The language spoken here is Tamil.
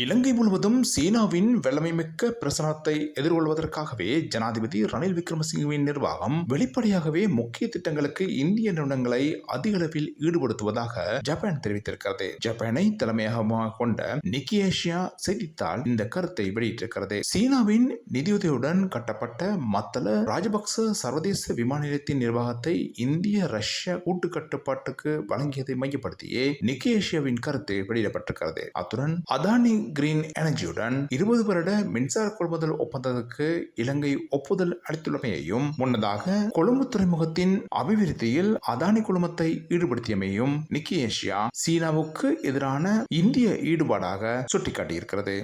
இலங்கை முழுவதும் சீனாவின் வல்லமைமிக்க பிரசனத்தை எதிர்கொள்வதற்காகவே ஜனாதிபதி ரணில் விக்ரமசிங்கவின் நிர்வாகம் வெளிப்படையாகவே முக்கிய திட்டங்களுக்கு இந்திய நிறுவனங்களை அதிக அளவில் ஈடுபடுத்துவதாக ஜப்பான் தெரிவித்திருக்கிறது. ஜப்பானை தலைமையகமாக கொண்ட நிக்கி ஏஷியா செய்தித்தாள் இந்த கருத்தை வெளியிட்டிருக்கிறது. சீனாவின் நிதியுதவியுடன் கட்டப்பட்ட மத்தள ராஜபக்ச சர்வதேச விமான நிலையத்தின் நிர்வாகத்தை இந்திய ரஷ்ய கூட்டு கட்டுப்பாட்டுக்கு வழங்கியதை மையப்படுத்தியே நிக்கி ஏஷியாவின் கருத்து வெளியிடப்பட்டிருக்கிறது. அத்துடன் அதானி கிரீன் எனர்ஜியுடன் இருபது வருட மின்சார கொள்முதல் ஒப்பந்தத்துக்கு இலங்கை ஒப்புதல் அளித்துள்ளமையையும் முன்னதாக கொழும்பு துறைமுகத்தின் அபிவிருத்தியில் அதானி குழுமத்தை ஈடுபடுத்தியமையும் நிக்கி ஏஷியா சீனாவுக்கு எதிரான இந்திய ஈடுபாடாக சுட்டிக்காட்டியிருக்கிறது.